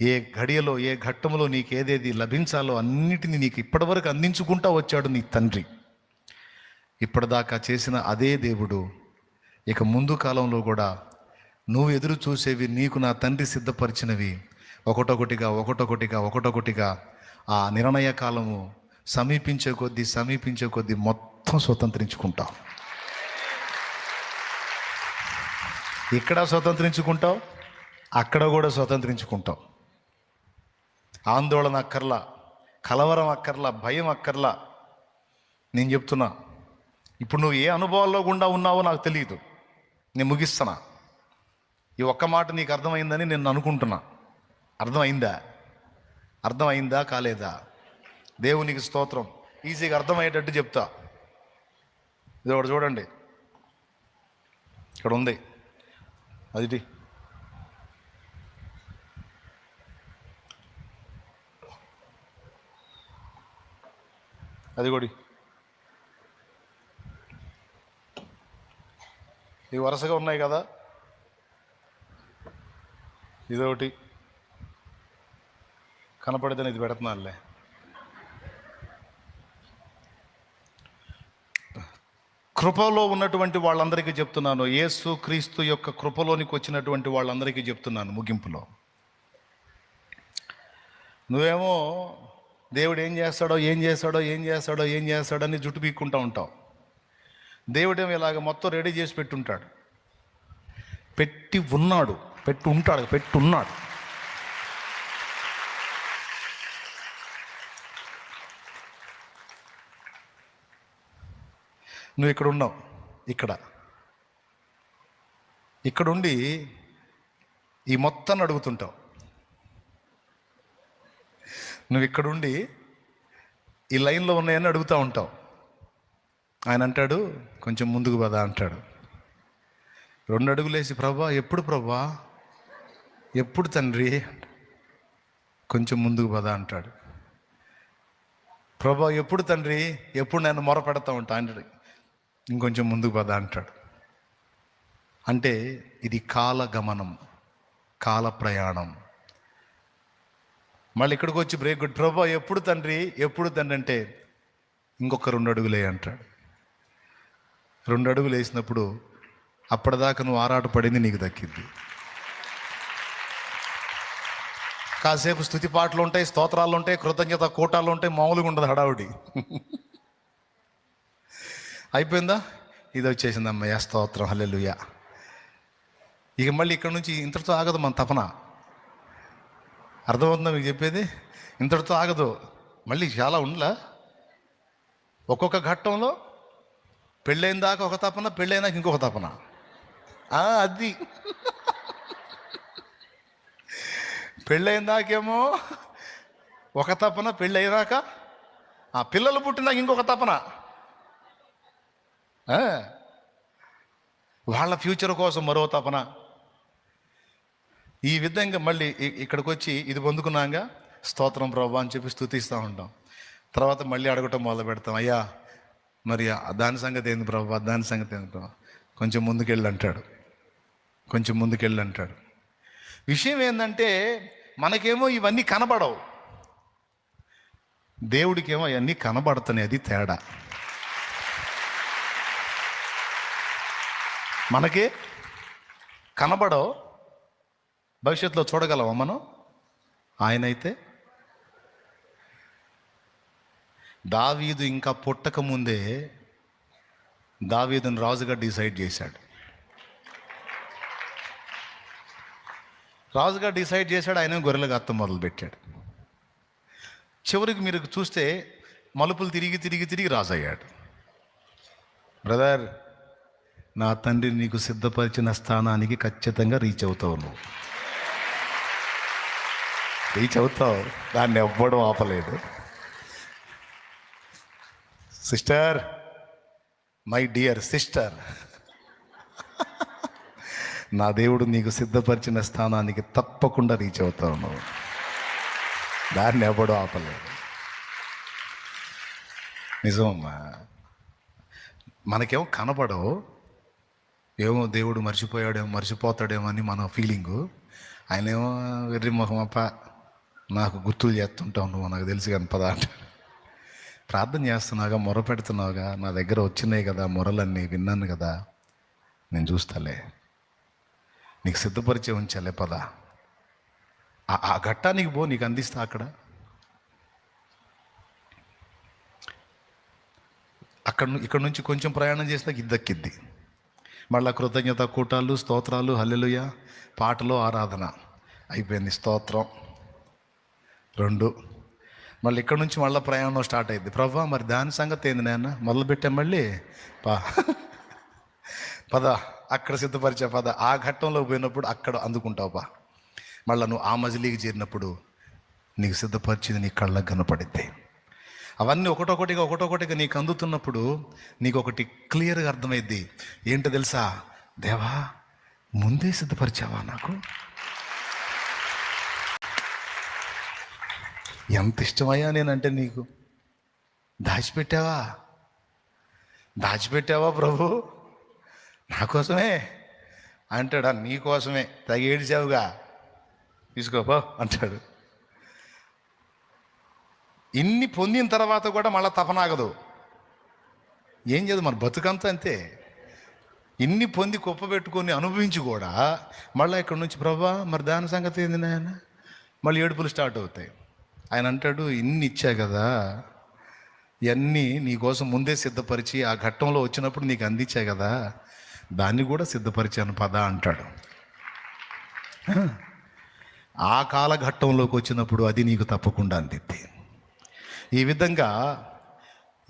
ఏ ఘడియలో ఏ ఘట్టంలో నీకు ఏదేది లభించాలో అన్నిటినీ నీకు ఇప్పటివరకు అందించుకుంటా వచ్చాడు నీ తండ్రి. ఇప్పటిదాకా చేసిన అదే దేవుడు. ఇక ముందు కాలంలో కూడా నువ్వు ఎదురు చూసేవి నీకు నా తండ్రి సిద్ధపరిచినవి. ఒకటొకటిగా ఒకటొకటిగా ఒకటొకటిగా ఆ నిర్ణయ కాలము సమీపించే కొద్దీ సమీపించే కొద్దీ మొత్తం స్వతంత్రించుకుంటావు. ఇక్కడ స్వతంత్రించుకుంటావు అక్కడ కూడా స్వతంత్రించుకుంటావు. ఆందోళన అక్కర్లా కలవరం అక్కర్లా భయం అక్కర్లా. నేను చెప్తున్నా ఇప్పుడు నువ్వు ఏ అనుభవాల్లో గుండా ఉన్నావో నాకు తెలియదు. నేను ముగిస్తున్నా. ఈ ఒక్క మాట నీకు అర్థమైందని నేను అనుకుంటున్నా. అర్థమైందా? అర్థమైందా కాలేదా? దేవునికి స్తోత్రం. ఈజీగా అర్థమయ్యేటట్టు చెప్తా. ఇది ఒకటి చూడండి. ఇక్కడ ఉంది. అది అది కూడా ఇవి వరుసగా ఉన్నాయి కదా. ఇదొకటి. కనపడితేనే ఇది పెడుతున్నానులే. కృపలో ఉన్నటువంటి వాళ్ళందరికీ చెప్తున్నాను. యేసు క్రీస్తు యొక్క కృపలోనికి వచ్చినటువంటి వాళ్ళందరికీ చెప్తున్నాను ముగింపులో. నువ్వేమో దేవుడు ఏం చేస్తాడో ఏం చేస్తాడో ఏం చేస్తాడో ఏం చేస్తాడో అని జుట్టు పీక్కుంటూ ఉంటాం దేవుడు ఇలాగ మొత్తం రెడీ చేసి పెట్టుంటాడు. పెట్టి ఉన్నాడు పెట్టి ఉంటాడు పెట్టున్నాడు. నువ్వు ఇక్కడ ఉన్నావు ఇక్కడ. ఇక్కడుండి ఈ మొత్తాన్ని అడుగుతుంటావు. నువ్వు ఇక్కడుండి ఈ లైన్లో ఉన్నాయని అడుగుతూ ఉంటావు. ఆయన అంటాడు కొంచెం ముందుకు పదా అంటాడు. రెండు అడుగులేసి ప్రభా ఎప్పుడు ప్రభా? ఎప్పుడు తండ్రి? కొంచెం ముందుకు పదా అంటాడు. ప్రభా ఎప్పుడు తండ్రి? ఎప్పుడు నేను మొర పెడతా ఉంటా? అంటాడు. ఇంకొంచెం ముందుకు పదా అంటాడు. అంటే ఇది కాల గమనం కాల ప్రయాణం మళ్ళీ ఇక్కడికి వచ్చి బ్రేక్ కొట్టి ప్రభా ఎప్పుడు తండ్రి? ఎప్పుడు తండ్రి? అంటే ఇంకొక రెండు అడుగులే అంటాడు. రెండు అడుగులు వేసినప్పుడు అప్పటిదాకా నువ్వు ఆరాట పడింది నీకు దక్కింది. కాసేపు స్థుతి పాటలు ఉంటాయి స్తోత్రాలు ఉంటాయి కృతజ్ఞత కూటాలు ఉంటాయి మామూలుగా ఉండదు హడావుడి. అయిపోయిందా? ఇది వచ్చేసింది అమ్మయ్య స్తోత్రం హల్లెలూయా. ఇక మళ్ళీ ఇక్కడ నుంచి ఇంతటితో ఆగదు మన తపన. అర్థమవుతుందా మీకు చెప్పేది? ఇంతటితో ఆగదు. మళ్ళీ చాలా ఉండలా? ఒక్కొక్క ఘట్టంలో పెళ్ళైన దాకా ఒక తపన పెళ్ళైనాక ఇంకొక తపన. అది. పెళ్ళైన దాకేమో ఒక తపన పెళ్ళైనాక ఆ పిల్లలు పుట్టినాక ఇంకొక తపన. వాళ్ళ ఫ్యూచర్ కోసం మరో తపన. ఈ విధంగా మళ్ళీ ఇక్కడికి వచ్చి ఇది పొందుకున్నాక స్తోత్రం ప్రభా అని చెప్పి స్థుతిస్తూ ఉంటాం. తర్వాత మళ్ళీ అడగటం మొదలు పెడతాం. అయ్యా మరి దాని సంగతి ఏంది ప్రభా? దాని సంగతి ఏంది ప్రభా? కొంచెం ముందుకెళ్ళి అంటాడు కొంచెం ముందుకెళ్ళి అంటాడు విషయం ఏంటంటే మనకేమో ఇవన్నీ కనబడవు. దేవుడికేమో అవన్నీ కనబడుతున్నాయి అది తేడా. మనకి కనబడవు భవిష్యత్తులో చూడగలవా మనం? ఆయన అయితే దావీదు ఇంకా పుట్టక ముందే దావీదుని రాజుగా డిసైడ్ చేశాడు. రాజుగా డిసైడ్ చేశాడు ఆయన గొర్రెలు గత్తం మొదలుపెట్టాడు. చివరికి మీరు చూస్తే మలుపులు తిరిగి తిరిగి తిరిగి రాజు అయ్యాడు బ్రదర్ నా తండ్రి నీకు సిద్ధపరిచిన స్థానానికి ఖచ్చితంగా రీచ్ అవుతావు నువ్వు. రీచ్ అవుతావు దాన్ని ఎవ్వడం ఆపలేదు. Sister my dear sister. నా దేవుడు నీకు సిద్ధపరిచిన స్థానానికి తప్పకుండా రీచ్ అవుతావు నువ్వు దాన్ని ఎవ్వడం ఆపలేదు. నిజమమ్మా మనకేమో కనపడవు ఏమో దేవుడు మర్చిపోయాడేమో మర్చిపోతాడేమో అని మన ఫీలింగు ఆయనేమో వెర్రి మొహమప్ప నాకు గుర్తులు చేస్తుంటావు నువ్వు నాకు తెలుసు కానీ పద ప్రార్థన చేస్తున్నావుగా మొర పెడుతున్నావుగా నా దగ్గర వచ్చినాయి కదా మొరలన్నీ విన్నాను కదా నేను చూస్తాలే. నీకు సిద్ధపరిచే ఉంచాలే పద. ఆ- ఆ ఘట్టానికి పో నీకు అందిస్తా అక్కడ. అక్కడ ఇక్కడ నుంచి కొంచెం ప్రయాణం చేసినాక ఇది దక్కిద్ది మళ్ళా కృతజ్ఞత కూటాలు స్తోత్రాలు హల్లెలుయ పాటలు ఆరాధన. అయిపోయింది స్తోత్రం. రెండు. మళ్ళీ ఇక్కడ నుంచి మళ్ళీ ప్రయాణం స్టార్ట్ అయింది ప్రభా మరి దాని సంగతి ఏంది నాన్న మొదలు పెట్టాం మళ్ళీ? పా. పద అక్కడ సిద్ధపరిచే పద. ఆ ఘట్టంలో పోయినప్పుడు అక్కడ అందుకుంటావు పా. మళ్ళీ నువ్వు ఆ మజిలీకి చేరినప్పుడు నీకు సిద్ధపరిచింది నీ కళ్ళకు కనపడిద్ది. అవన్నీ ఒకటొకటిగా ఒకటొకటిగా నీకు అందుతున్నప్పుడు నీకు ఒకటి క్లియర్గా అర్థమైద్ది. ఏంటో తెలుసా? దేవా ముందే సిద్ధపరిచావా నాకు? ఎంత ఇష్టమయ్యా నేనంటే నీకు? దాచిపెట్టావా? దాచిపెట్టావా ప్రభు? నా కోసమే? అంటాడా నీ కోసమే. తగి తీసుకోపో అంటాడు. ఇన్ని పొందిన తర్వాత కూడా మళ్ళీ తపనాగదు. ఏం చేయదు మన బతుకంతా అంతే. ఇన్ని పొంది కుప్ప పెట్టుకొని అనుభవించి కూడా మళ్ళీ ఇక్కడ నుంచి ప్రభా మరి దాని సంగతి ఏంది నాయన? మళ్ళీ ఏడుపులు స్టార్ట్ అవుతాయి. ఆయన అంటాడు ఇన్ని ఇచ్చా కదా ఇవన్నీ నీకోసం ముందే సిద్ధపరిచి ఆ ఘట్టంలో వచ్చినప్పుడు నీకు అందించా కదా దాన్ని కూడా సిద్ధపరిచాను పద అంటాడు. ఆ కాలఘట్టంలోకి వచ్చినప్పుడు అది నీకు తప్పకుండా అందిద్ది. ఈ విధంగా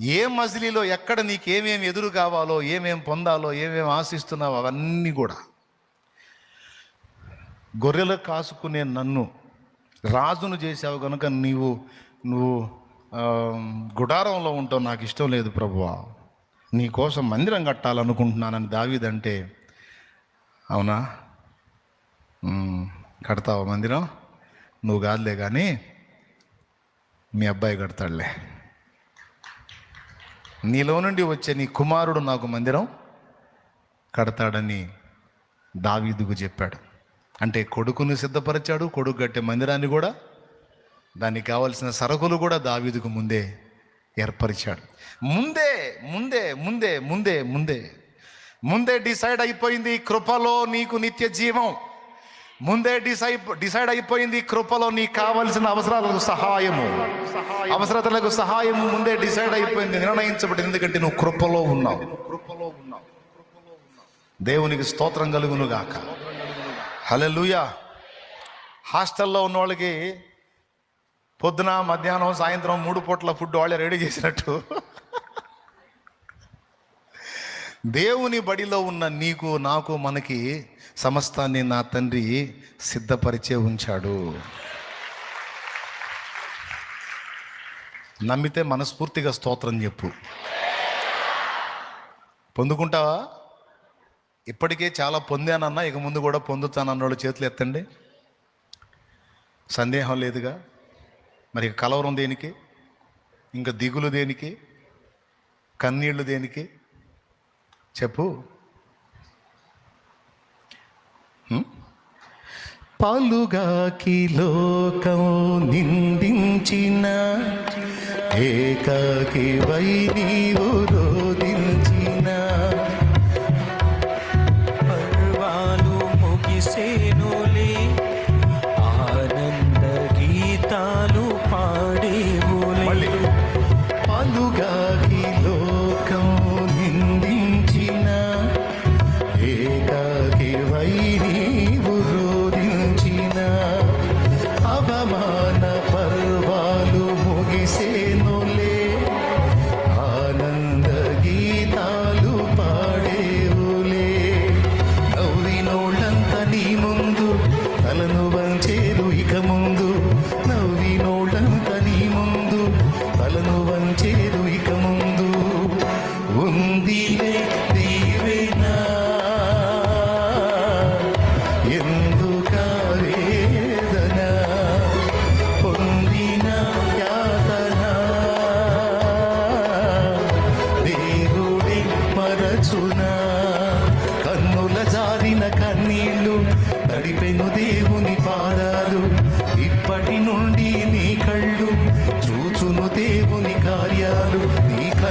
ఏ మజిలీలో ఎక్కడ నీకేమేమి ఎదురు కావాలో ఏమేమి పొందాలో ఏమేమి ఆశిస్తున్నావో అవన్నీ కూడా గొర్రెలు కాసుకునే నన్ను రాజును చేసావు కనుక నీవు నువ్వు గుడారంలో ఉంటావు. నాకు ఇష్టం లేదు ప్రభువా. నీ కోసం మందిరం కట్టాలనుకుంటున్నానని దావీదంటే అవునా? కడతావా మందిరం? నువ్వు కాదులే కానీ మీ అబ్బాయి కడతాడులే. నీలో నుండి వచ్చే నీ కుమారుడు నాకు మందిరం కడతాడని దావీదుకు చెప్పాడు. అంటే కొడుకును సిద్ధపరిచాడు కొడుకు కట్టే మందిరాన్ని కూడా దానికి కావలసిన సరుకులు కూడా దావీదుకు ముందే ఏర్పరిచాడు. ముందే ముందే ముందే ముందే ముందే ముందే డిసైడ్ అయిపోయింది కృపలో నీకు నిత్య జీవం. ముందే డిసైడ్ డిసైడ్ అయిపోయింది కృపలో నీకు కావలసిన అవసరాలకు సహాయము. అవసరతలకు సహాయము ముందే డిసైడ్ అయిపోయింది నిర్ణయించబడింది. ఎందుకంటే నువ్వు కృపలో ఉన్నావు. కృపలో ఉన్నావు. దేవునికి స్తోత్రం కలుగును గాక హల్లెలూయా. హాస్టల్లో ఉన్న వాళ్ళకి పొద్దున మధ్యాహ్నం సాయంత్రం మూడు పూట్ల ఫుడ్ వాళ్ళే రెడీ చేసినట్టు. దేవుని బడిలో ఉన్న నీకు నాకు మనకి సమస్తాన్ని నా తండ్రి సిద్ధపరిచే ఉంచాడు. నమ్మితే మనస్ఫూర్తిగా స్తోత్రం చెప్పు. పొందుకుంటావా? ఇప్పటికే చాలా పొందానన్నా ఇక ముందు కూడా పొందుతానన్నోళ్ళు చేతులు ఎత్తండి. సందేహం లేదుగా. మరి కలవరం దేనికి? ఇంకా దిగులు దేనికి? కన్నీళ్ళు దేనికి? చెప్పు. హ్మ్? పాలుగాకి లోకం నిందించిన ఏకాకి వై నీవు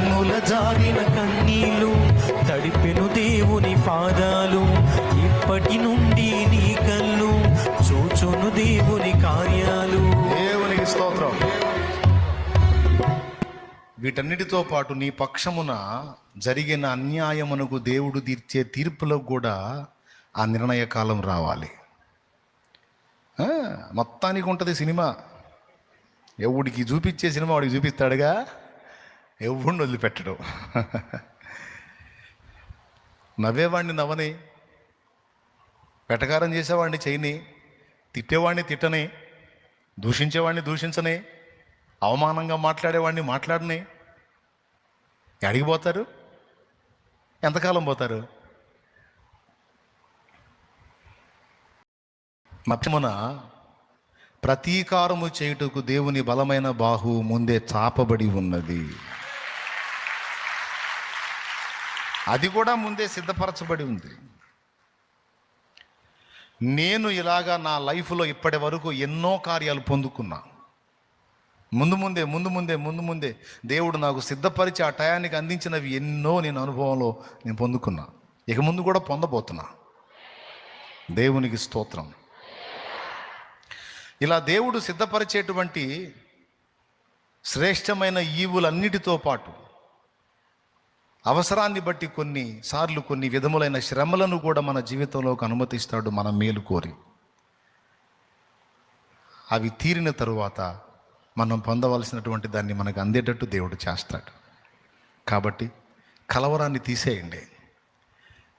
నీ కన్నుల జారిన కన్నీళ్ళు తడిపెను దేవుని పాదాలు. ఇప్పటి నుండి నీ కళ్ళు చూచును దేవుని కార్యాలు. దేవునికి స్తోత్రం. వీటన్నిటితో పాటు నీ పక్షమున జరిగిన అన్యాయమునకు దేవుడు తీర్చే తీర్పులకు కూడా ఆ నిర్ణయ కాలం రావాలి. ఆ, మొత్తానికి ఉంటుంది సినిమా. ఎవడికి చూపించే సినిమా వాడికి చూపిస్తాడుగా? ఎవడిని వదిలిపెట్టడు. నవ్వేవాడిని నవ్వని వెటకారం చేసేవాడిని చేయని తిట్టేవాడిని తిట్టని దూషించేవాడిని దూషించని అవమానంగా మాట్లాడేవాడిని మాట్లాడని ఎడికి పోతారు? ఎంతకాలం పోతారు? మధ్యమున ప్రతీకారము చేయుటకు దేవుని బలమైన బాహు ముందే చాపబడి ఉన్నది. అది కూడా ముందే సిద్ధపరచబడి ఉంది. నేను ఇలాగా నా లైఫ్లో ఇప్పటి వరకు ఎన్నో కార్యాలు పొందుకున్నా. ముందు ముందే ముందు ముందే ముందు ముందే దేవుడు నాకు సిద్ధపరిచి ఆ టయానికి అందించినవి ఎన్నో నేను అనుభవంలో నేను పొందుకున్నా. ఇక ముందు కూడా పొందబోతున్నా. దేవునికి స్తోత్రం. ఇలా దేవుడు సిద్ధపరిచేటువంటి శ్రేష్టమైన ఈవులన్నిటితో పాటు అవసరాన్ని బట్టి కొన్ని సార్లు కొన్ని విధములైన శ్రమలను కూడా మన జీవితంలోకి అనుమతిస్తాడు మన మేలు కోరి. అవి తీరిన తరువాత మనం పొందవలసినటువంటి దాన్ని మనకు అందేటట్టు దేవుడు చేస్తాడు. కాబట్టి కలవరాన్ని తీసేయండి.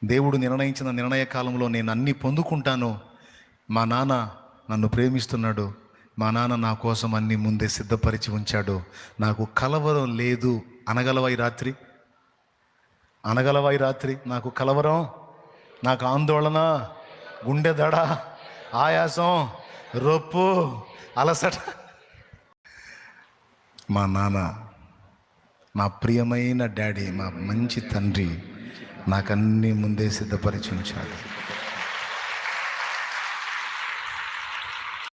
దేవుడు నిర్ణయించిన నిర్ణయ కాలంలో నేను అన్నీ పొందుకుంటాను. మా నాన్న నన్ను ప్రేమిస్తున్నాడు. మా నాన్న నా కోసం అన్ని ముందే సిద్ధపరిచి ఉంచాడు. నాకు కలవరం లేదు అనగలవై రాత్రి? అనగలవా ఈ రాత్రి. నాకు కలవరం నాకు ఆందోళన గుండె దడ ఆయాసం రొప్పు అలసట. మా నాన్న మా ప్రియమైన డాడీ మా మంచి తండ్రి నాకన్నీ ముందే సిద్ధపరిచి ఉంచాడు.